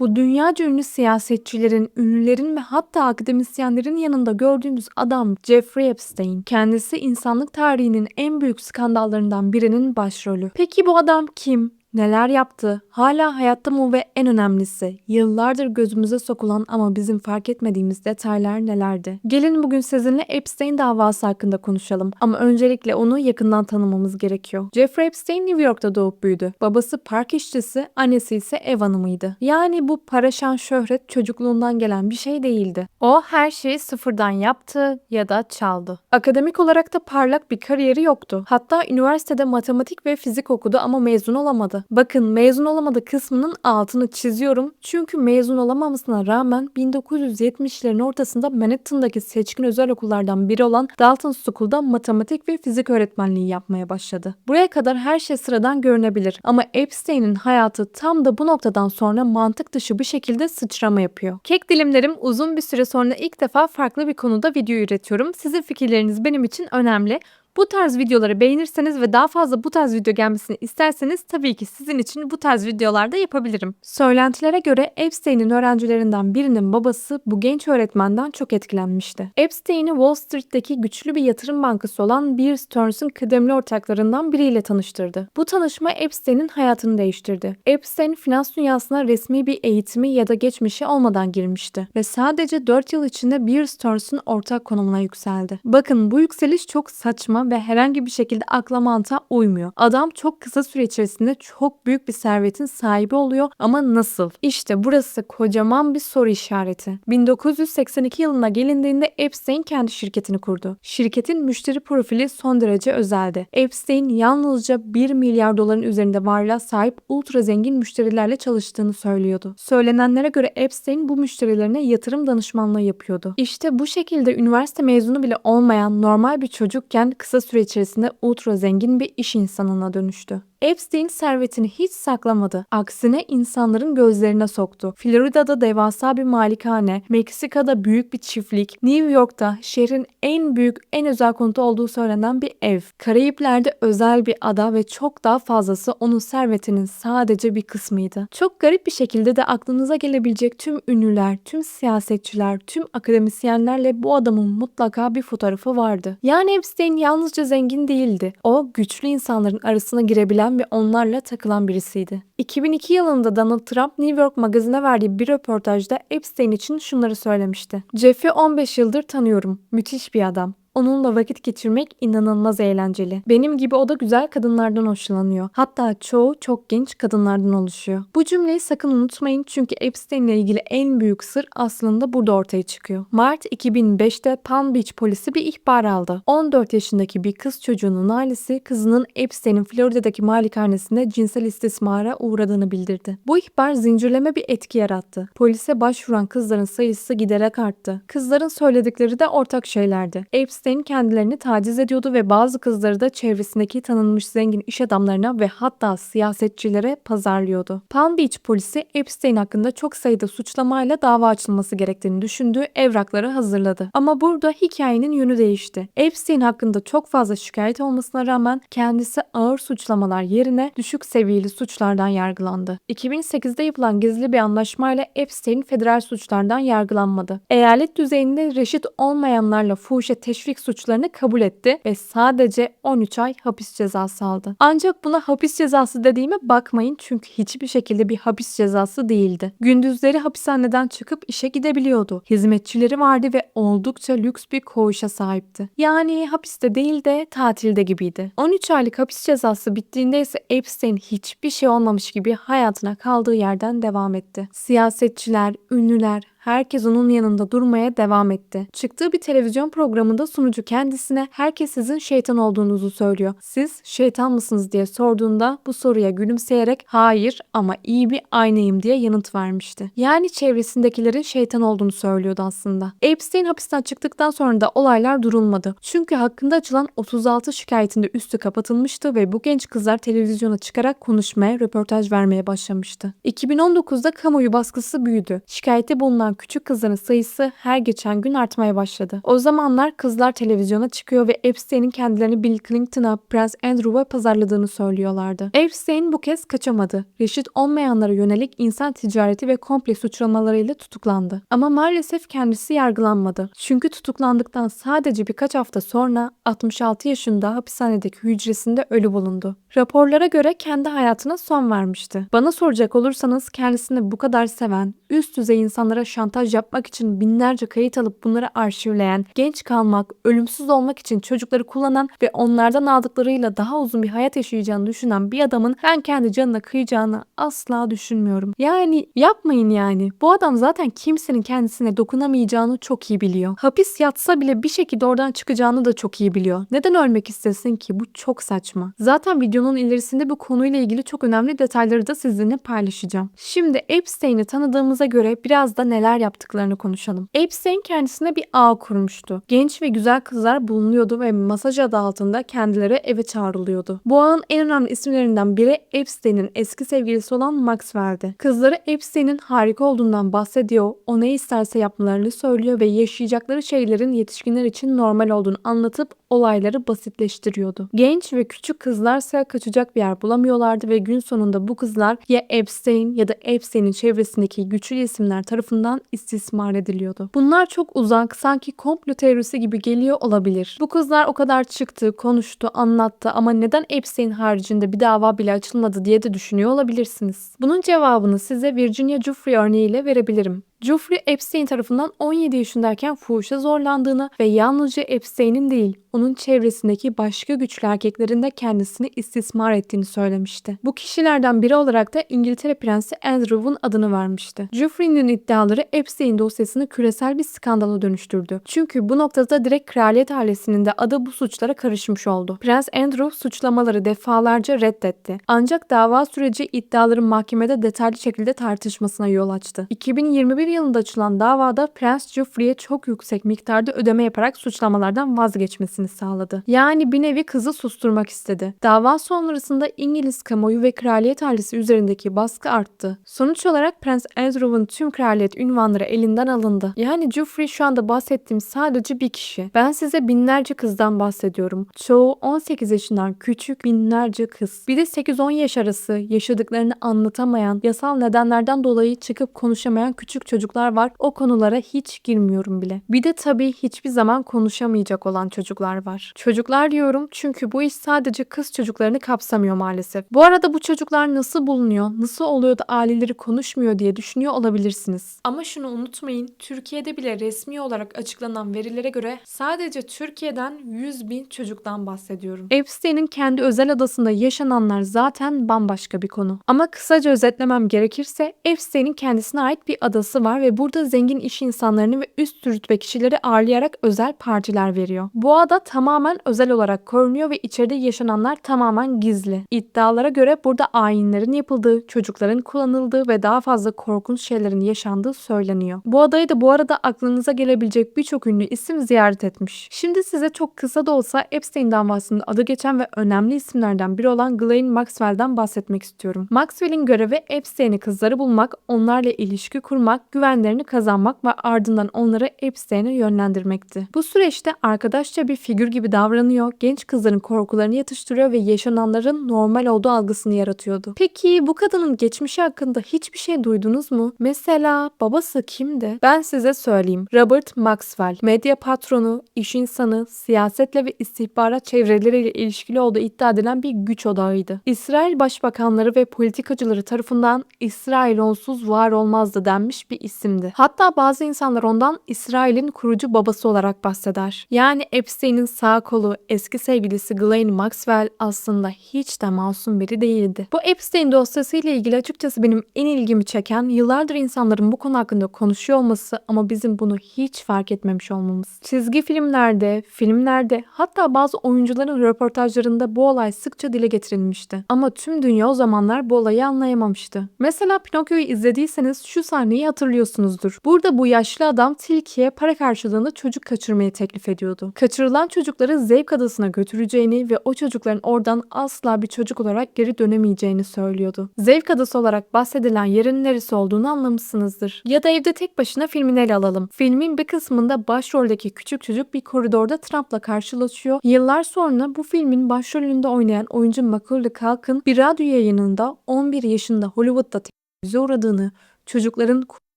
Bu dünyaca ünlü siyasetçilerin, ünlülerin ve hatta akademisyenlerin yanında gördüğümüz adam Jeffrey Epstein. Kendisi insanlık tarihinin en büyük skandallarından birinin başrolü. Peki bu adam kim? Neler yaptı? Hala hayatta mı ve en önemlisi yıllardır gözümüze sokulan ama bizim fark etmediğimiz detaylar nelerdi? Gelin bugün sizinle Epstein davası hakkında konuşalım ama öncelikle onu yakından tanımamız gerekiyor. Jeffrey Epstein New York'ta doğup büyüdü. Babası park işçisi, annesi ise ev hanımıydı. Yani bu para şan şöhret çocukluğundan gelen bir şey değildi. O her şeyi sıfırdan yaptı ya da çaldı. Akademik olarak da parlak bir kariyeri yoktu. Hatta üniversitede matematik ve fizik okudu ama mezun olamadı. Bakın mezun olamadı kısmının altını çiziyorum. Çünkü mezun olamamasına rağmen 1970'lerin ortasında Manhattan'daki seçkin özel okullardan biri olan Dalton School'da matematik ve fizik öğretmenliği yapmaya başladı. Buraya kadar her şey sıradan görünebilir ama Epstein'in hayatı tam da bu noktadan sonra mantık dışı bir şekilde sıçrama yapıyor. Kek dilimlerim uzun bir süre sonra ilk defa farklı bir konuda video üretiyorum. Sizin fikirleriniz benim için önemli. Bu tarz videoları beğenirseniz ve daha fazla bu tarz video gelmesini isterseniz tabii ki sizin için bu tarz videolarda yapabilirim. Söylentilere göre Epstein'in öğrencilerinden birinin babası bu genç öğretmenden çok etkilenmişti. Epstein'i Wall Street'teki güçlü bir yatırım bankası olan Bear Stearns'ın kıdemli ortaklarından biriyle tanıştırdı. Bu tanışma Epstein'in hayatını değiştirdi. Epstein finans dünyasına resmi bir eğitimi ya da geçmişi olmadan girmişti ve sadece 4 yıl içinde Bear Stearns'ın ortak konumuna yükseldi. Bakın bu yükseliş çok saçma ve herhangi bir şekilde akla mantığa uymuyor. Adam çok kısa süre içerisinde çok büyük bir servetin sahibi oluyor ama nasıl? İşte burası kocaman bir soru işareti. 1982 yılına gelindiğinde Epstein kendi şirketini kurdu. Şirketin müşteri profili son derece özeldi. Epstein yalnızca 1 milyar doların üzerinde varlığa sahip ultra zengin müşterilerle çalıştığını söylüyordu. Söylenenlere göre Epstein bu müşterilerine yatırım danışmanlığı yapıyordu. İşte bu şekilde üniversite mezunu bile olmayan normal bir çocukken kısa süre içerisinde ultra zengin bir iş insanına dönüştü. Epstein servetini hiç saklamadı. Aksine insanların gözlerine soktu. Florida'da devasa bir malikane, Meksika'da büyük bir çiftlik, New York'ta şehrin en büyük, en özel konutu olduğu söylenen bir ev. Karayipler'de özel bir ada ve çok daha fazlası onun servetinin sadece bir kısmıydı. Çok garip bir şekilde de aklınıza gelebilecek tüm ünlüler, tüm siyasetçiler, tüm akademisyenlerle bu adamın mutlaka bir fotoğrafı vardı. Yani Epstein yalnızca zengin değildi. O güçlü insanların arasına girebilen ve onlarla takılan birisiydi. 2002 yılında Donald Trump New York magazine verdiği bir röportajda Epstein için şunları söylemişti. Jeff'i 15 yıldır tanıyorum. Müthiş bir adam. Onunla vakit geçirmek inanılmaz eğlenceli. Benim gibi o da güzel kadınlardan hoşlanıyor. Hatta çoğu çok genç kadınlardan oluşuyor. Bu cümleyi sakın unutmayın çünkü Epstein ile ilgili en büyük sır aslında burada ortaya çıkıyor. Mart 2005'te Palm Beach polisi bir ihbar aldı. 14 yaşındaki bir kız çocuğunun ailesi kızının Epstein'in Florida'daki malikanesinde cinsel istismara uğradığını bildirdi. Bu ihbar zincirleme bir etki yarattı. Polise başvuran kızların sayısı giderek arttı. Kızların söyledikleri de ortak şeylerdi. Epstein Epstein kendilerini taciz ediyordu ve bazı kızları da çevresindeki tanınmış zengin iş adamlarına ve hatta siyasetçilere pazarlıyordu. Palm Beach polisi Epstein hakkında çok sayıda suçlamayla dava açılması gerektiğini düşündüğü evrakları hazırladı. Ama burada hikayenin yönü değişti. Epstein hakkında çok fazla şikayet olmasına rağmen kendisi ağır suçlamalar yerine düşük seviyeli suçlardan yargılandı. 2008'de yapılan gizli bir anlaşmayla Epstein federal suçlardan yargılanmadı. Eyalet düzeyinde reşit olmayanlarla fuhuşa teşvik suçlarını kabul etti ve sadece 13 ay hapis cezası aldı. Ancak buna hapis cezası dediğime bakmayın çünkü hiçbir şekilde bir hapis cezası değildi. Gündüzleri hapishaneden çıkıp işe gidebiliyordu. Hizmetçileri vardı ve oldukça lüks bir koğuşa sahipti. Yani hapiste değil de tatilde gibiydi. 13 aylık hapis cezası bittiğinde ise Epstein hiçbir şey olmamış gibi hayatına kaldığı yerden devam etti. Siyasetçiler, ünlüler, herkes onun yanında durmaya devam etti. Çıktığı bir televizyon programında sunucu kendisine herkes sizin şeytan olduğunuzu söylüyor. Siz şeytan mısınız diye sorduğunda bu soruya gülümseyerek hayır ama iyi bir aynayım diye yanıt vermişti. Yani çevresindekilerin şeytan olduğunu söylüyordu aslında. Epstein hapisten çıktıktan sonra da olaylar durulmadı. Çünkü hakkında açılan 36 şikayetinde üstü kapatılmıştı ve bu genç kızlar televizyona çıkarak konuşmaya, röportaj vermeye başlamıştı. 2019'da kamuoyu baskısı büyüdü. Şikayette bulunan küçük kızların sayısı her geçen gün artmaya başladı. O zamanlar kızlar televizyona çıkıyor ve Epstein'in kendilerini Bill Clinton'a, Prens Andrew'a pazarladığını söylüyorlardı. Epstein bu kez kaçamadı. Reşit olmayanlara yönelik insan ticareti ve komple suçlamalarıyla tutuklandı. Ama maalesef kendisi yargılanmadı. Çünkü tutuklandıktan sadece birkaç hafta sonra 66 yaşında hapishanedeki hücresinde ölü bulundu. Raporlara göre kendi hayatına son vermişti. Bana soracak olursanız kendisini bu kadar seven, üst düzey insanlara şantaj yapmak için binlerce kayıt alıp bunları arşivleyen, genç kalmak, ölümsüz olmak için çocukları kullanan ve onlardan aldıklarıyla daha uzun bir hayat yaşayacağını düşünen bir adamın ben kendi canına kıyacağını asla düşünmüyorum. Yani yapmayın yani. Bu adam zaten kimsenin kendisine dokunamayacağını çok iyi biliyor. Hapis yatsa bile bir şekilde oradan çıkacağını da çok iyi biliyor. Neden ölmek istesin ki? Bu çok saçma. Zaten videonun ilerisinde bu konuyla ilgili çok önemli detayları da sizinle paylaşacağım. Şimdi Epstein'i tanıdığımıza göre biraz da neler yaptıklarını konuşalım. Epstein kendisine bir ağ kurmuştu. Genç ve güzel kızlar bulunuyordu ve masaj adı altında kendileri eve çağrılıyordu. Bu ağın en önemli isimlerinden biri Epstein'in eski sevgilisi olan Maxwell'di. Kızları Epstein'in harika olduğundan bahsediyor, o ne isterse yapmalarını söylüyor ve yaşayacakları şeylerin yetişkinler için normal olduğunu anlatıp olayları basitleştiriyordu. Genç ve küçük kızlarsa kaçacak bir yer bulamıyorlardı ve gün sonunda bu kızlar ya Epstein ya da Epstein'in çevresindeki güçlü isimler tarafından istismar ediliyordu. Bunlar çok uzak, sanki komplo teorisi gibi geliyor olabilir. Bu kızlar o kadar çıktı, konuştu, anlattı ama neden Epstein haricinde bir dava bile açılmadı diye de düşünüyor olabilirsiniz. Bunun cevabını size Virginia Giuffre örneğiyle verebilirim. Giuffre Epstein tarafından 17 yaşındayken fuhuşa zorlandığını ve yalnızca Epstein'in değil, onun çevresindeki başka güçlü erkeklerin de kendisini istismar ettiğini söylemişti. Bu kişilerden biri olarak da İngiltere Prensi Andrew'un adını vermişti. Giuffre'nin iddiaları Epstein dosyasını küresel bir skandala dönüştürdü. Çünkü bu noktada direkt kraliyet ailesinin de adı bu suçlara karışmış oldu. Prens Andrew suçlamaları defalarca reddetti. Ancak dava süreci iddiaların mahkemede detaylı şekilde tartışmasına yol açtı. 2021 yılında açılan davada Prens Geoffrey'e çok yüksek miktarda ödeme yaparak suçlamalardan vazgeçmesini sağladı. Yani bir nevi kızı susturmak istedi. Dava sonrasında İngiliz kamuoyu ve kraliyet ailesi üzerindeki baskı arttı. Sonuç olarak Prens Andrew'un tüm kraliyet ünvanları elinden alındı. Yani Geoffrey şu anda bahsettiğim sadece bir kişi. Ben size binlerce kızdan bahsediyorum. Çoğu 18 yaşından küçük binlerce kız. Bir de 8-10 yaş arası yaşadıklarını anlatamayan, yasal nedenlerden dolayı çıkıp konuşamayan küçük çocuklar var. O konulara hiç girmiyorum bile. Bir de tabii hiçbir zaman konuşamayacak olan çocuklar var. Çocuklar diyorum çünkü bu iş sadece kız çocuklarını kapsamıyor maalesef. Bu arada bu çocuklar nasıl bulunuyor, nasıl oluyor da aileleri konuşmuyor diye düşünüyor olabilirsiniz. Ama şunu unutmayın, Türkiye'de bile resmi olarak açıklanan verilere göre sadece Türkiye'den 100 bin çocuktan bahsediyorum. Epstein'in kendi özel adasında yaşananlar zaten bambaşka bir konu. Ama kısaca özetlemem gerekirse Epstein'in kendisine ait bir adası var ve burada zengin iş insanlarını ve üst rütbe kişileri ağırlayarak özel partiler veriyor. Bu ada tamamen özel olarak korunuyor ve içeride yaşananlar tamamen gizli. İddialara göre burada ayinlerin yapıldığı, çocukların kullanıldığı ve daha fazla korkunç şeylerin yaşandığı söyleniyor. Bu adayı da bu arada aklınıza gelebilecek birçok ünlü isim ziyaret etmiş. Şimdi size çok kısa da olsa Epstein davasında adı geçen ve önemli isimlerden biri olan Ghislaine Maxwell'den bahsetmek istiyorum. Maxwell'in görevi Epstein'i kızları bulmak, onlarla ilişki kurmak, güvenlerini kazanmak ve ardından onları Epstein'e yönlendirmekti. Bu süreçte arkadaşça bir figür gibi davranıyor, genç kızların korkularını yatıştırıyor ve yaşananların normal olduğu algısını yaratıyordu. Peki bu kadının geçmişi hakkında hiçbir şey duydunuz mu? Mesela babası kimdi? Ben size söyleyeyim. Robert Maxwell, medya patronu, iş insanı, siyasetle ve istihbarat çevreleriyle ilişkili olduğu iddia edilen bir güç odağıydı. İsrail başbakanları ve politikacıları tarafından İsrail onsuz var olmazdı denmiş bir isimdi. Hatta bazı insanlar ondan İsrail'in kurucu babası olarak bahseder. Yani Epstein'in sağ kolu eski sevgilisi Ghislaine Maxwell aslında hiç de masum biri değildi. Bu Epstein dosyası ile ilgili açıkçası benim en ilgimi çeken yıllardır insanların bu konu hakkında konuşuyor olması ama bizim bunu hiç fark etmemiş olmamız. Çizgi filmlerde, filmlerde hatta bazı oyuncuların röportajlarında bu olay sıkça dile getirilmişti. Ama tüm dünya o zamanlar bu olayı anlayamamıştı. Mesela Pinokyo'yu izlediyseniz şu sahneyi hatırlıyorsunuz hatırlıyorsunuzdur. Burada bu yaşlı adam tilkiye para karşılığında çocuk kaçırmayı teklif ediyordu. Kaçırılan çocukları Zevk Adası'na götüreceğini ve o çocukların oradan asla bir çocuk olarak geri dönemeyeceğini söylüyordu. Zevk Adası olarak bahsedilen yerin neresi olduğunu anlamışsınızdır. Ya da evde tek başına filmini ele alalım. Filmin bir kısmında başroldeki küçük çocuk bir koridorda Trump'la karşılaşıyor. Yıllar sonra bu filmin başrolünde oynayan oyuncu Macaulay Culkin bir radyo yayınında 11 yaşında Hollywood'da tecavüze uğradığını, çocukların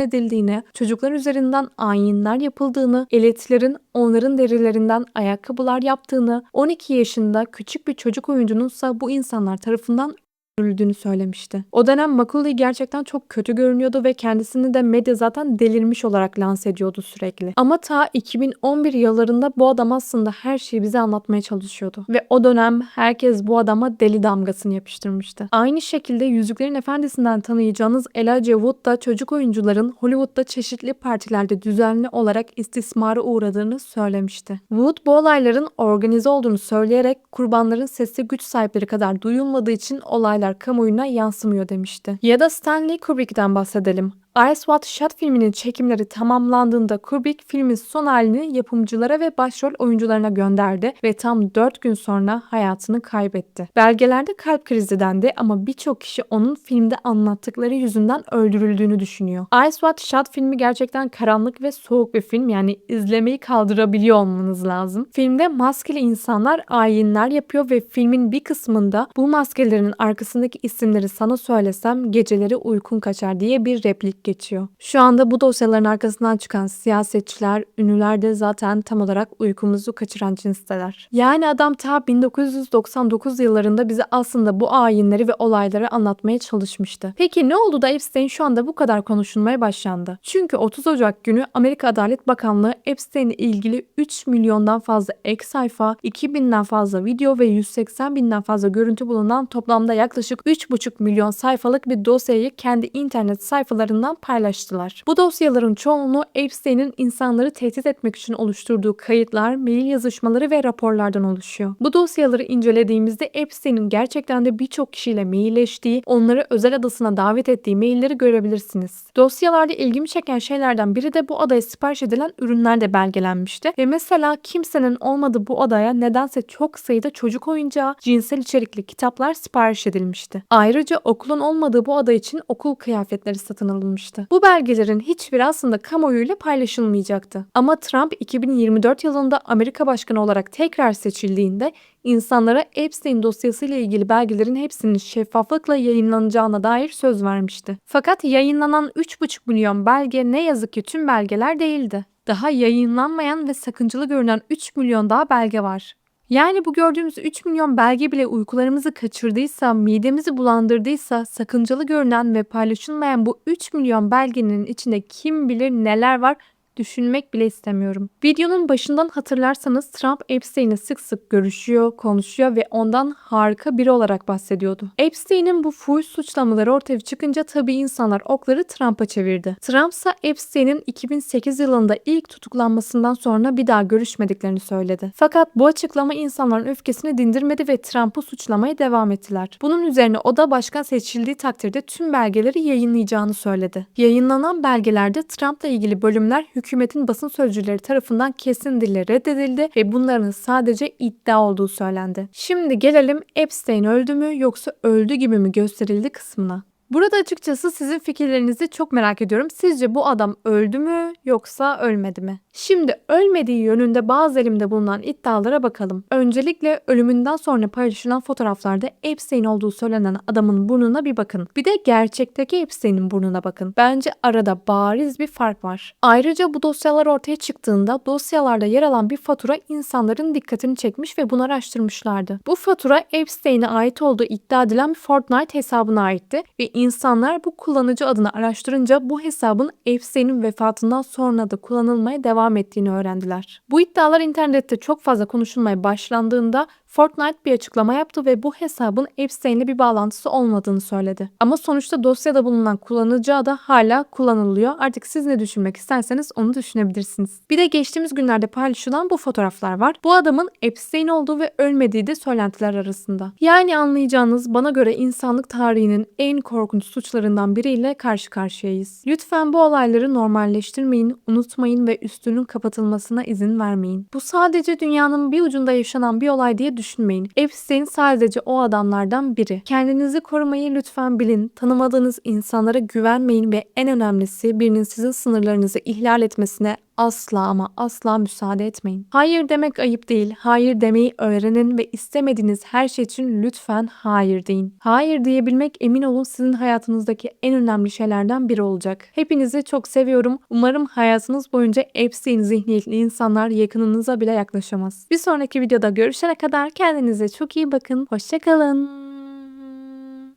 edildiğini, çocuklar üzerinden ayinler yapıldığını, elitlerin onların derilerinden ayakkabılar yaptığını, 12 yaşında küçük bir çocuk oyuncununsa bu insanlar tarafından öldüğünü söylemişti. O dönem Macaulay gerçekten çok kötü görünüyordu ve kendisini de medya zaten delirmiş olarak lanse ediyordu sürekli. Ama ta 2011 yıllarında bu adam aslında her şeyi bize anlatmaya çalışıyordu. Ve o dönem herkes bu adama deli damgasını yapıştırmıştı. Aynı şekilde Yüzüklerin Efendisi'nden tanıyacağınız Elijah Wood da çocuk oyuncuların Hollywood'da çeşitli partilerde düzenli olarak istismara uğradığını söylemişti. Wood bu olayların organize olduğunu söyleyerek kurbanların sesi güç sahipleri kadar duyulmadığı için olaylar kamuoyuna yansımıyor demişti. Ya da Stanley Kubrick'ten bahsedelim. Ice What Shot filminin çekimleri tamamlandığında Kubrick filmin son halini yapımcılara ve başrol oyuncularına gönderdi ve tam 4 gün sonra hayatını kaybetti. Belgelerde kalp krizi dendi ama birçok kişi onun filmde anlattıkları yüzünden öldürüldüğünü düşünüyor. Ice What Shot filmi gerçekten karanlık ve soğuk bir film yani izlemeyi kaldırabiliyor olmanız lazım. Filmde maskeli insanlar ayinler yapıyor ve filmin bir kısmında bu maskelerin arkasındaki isimleri sana söylesem geceleri uykun kaçar diye bir replik geçiyor. Şu anda bu dosyaların arkasından çıkan siyasetçiler, ünlüler de zaten tam olarak uykumuzu kaçıran cinsteler. Yani adam ta 1999 yıllarında bize aslında bu ayinleri ve olayları anlatmaya çalışmıştı. Peki ne oldu da Epstein şu anda bu kadar konuşulmaya başlandı? Çünkü 30 Ocak günü Amerika Adalet Bakanlığı Epstein'le ilgili 3 milyondan fazla ek sayfa, 2000'den fazla video ve 180 binden fazla görüntü bulunan toplamda yaklaşık 3,5 milyon sayfalık bir dosyayı kendi internet sayfalarından paylaştılar. Bu dosyaların çoğunluğu Epstein'in insanları tehdit etmek için oluşturduğu kayıtlar, mail yazışmaları ve raporlardan oluşuyor. Bu dosyaları incelediğimizde Epstein'in gerçekten de birçok kişiyle mailleştiği, onları özel adasına davet ettiği mailleri görebilirsiniz. Dosyalarda ilgimi çeken şeylerden biri de bu adaya sipariş edilen ürünler de belgelenmişti ve mesela kimsenin olmadığı bu adaya nedense çok sayıda çocuk oyuncağı, cinsel içerikli kitaplar sipariş edilmişti. Ayrıca okulun olmadığı bu ada için okul kıyafetleri satın alınmıştı. Bu belgelerin hiçbiri aslında kamuoyuyla paylaşılmayacaktı. Ama Trump 2024 yılında Amerika Başkanı olarak tekrar seçildiğinde insanlara Epstein dosyasıyla ilgili belgelerin hepsinin şeffaflıkla yayınlanacağına dair söz vermişti. Fakat yayınlanan 3,5 milyon belge ne yazık ki tüm belgeler değildi. Daha yayınlanmayan ve sakıncalı görünen 3 milyon daha belge var. Yani bu gördüğümüz 3 milyon belge bile uykularımızı kaçırdıysa, midemizi bulandırdıysa, sakıncalı görünen ve paylaşılmayan bu 3 milyon belgenin içinde kim bilir neler var düşünmek bile istemiyorum. Videonun başından hatırlarsanız Trump Epstein'le sık sık görüşüyor, konuşuyor ve ondan harika biri olarak bahsediyordu. Epstein'in bu fuhuş suçlamaları ortaya çıkınca tabii insanlar okları Trump'a çevirdi. Trump ise Epstein'in 2008 yılında ilk tutuklanmasından sonra bir daha görüşmediklerini söyledi. Fakat bu açıklama insanların öfkesini dindirmedi ve Trump'ı suçlamaya devam ettiler. Bunun üzerine o da başkan seçildiği takdirde tüm belgeleri yayınlayacağını söyledi. Yayınlanan belgelerde Trump'la ilgili bölümler hükümetin basın sözcüleri tarafından kesin dille reddedildi ve bunların sadece iddia olduğu söylendi. Şimdi gelelim Epstein öldü mü yoksa öldü gibi mi gösterildi kısmına. Burada açıkçası sizin fikirlerinizi çok merak ediyorum. Sizce bu adam öldü mü yoksa ölmedi mi? Şimdi ölmediği yönünde bazı elimde bulunan iddialara bakalım. Öncelikle ölümünden sonra paylaşılan fotoğraflarda Epstein olduğu söylenen adamın burnuna bir bakın. Bir de gerçekteki Epstein'in burnuna bakın. Bence arada bariz bir fark var. Ayrıca bu dosyalar ortaya çıktığında dosyalarda yer alan bir fatura insanların dikkatini çekmiş ve bunu araştırmışlardı. Bu fatura Epstein'e ait olduğu iddia edilen bir Fortnite hesabına aitti ve insanlar bu kullanıcı adını araştırınca bu hesabın Epstein'in vefatından sonra da kullanılmaya devam ettiğini öğrendiler. Bu iddialar internette çok fazla konuşulmaya başlandığında Fortnite bir açıklama yaptı ve bu hesabın Epstein'le bir bağlantısı olmadığını söyledi. Ama sonuçta dosyada bulunan kullanıcı adı hala kullanılıyor. Artık siz ne düşünmek isterseniz onu düşünebilirsiniz. Bir de geçtiğimiz günlerde paylaşılan bu fotoğraflar var. Bu adamın Epstein olduğu ve ölmediği de söylentiler arasında. Yani anlayacağınız bana göre insanlık tarihinin en korkunç suçlarından biriyle karşı karşıyayız. Lütfen bu olayları normalleştirmeyin, unutmayın ve üstünün kapatılmasına izin vermeyin. Bu sadece dünyanın bir ucunda yaşanan bir olay diye düşünmeyin. Epstein sadece o adamlardan biri. Kendinizi korumayı lütfen bilin. Tanımadığınız insanlara güvenmeyin ve en önemlisi birinin sizin sınırlarınızı ihlal etmesine asla ama asla müsaade etmeyin. Hayır demek ayıp değil. Hayır demeyi öğrenin ve istemediğiniz her şey için lütfen hayır deyin. Hayır diyebilmek emin olun sizin hayatınızdaki en önemli şeylerden biri olacak. Hepinizi çok seviyorum. Umarım hayatınız boyunca Epstein zihniyetli insanlar yakınınıza bile yaklaşamaz. Bir sonraki videoda görüşene kadar kendinize çok iyi bakın. Hoşçakalın.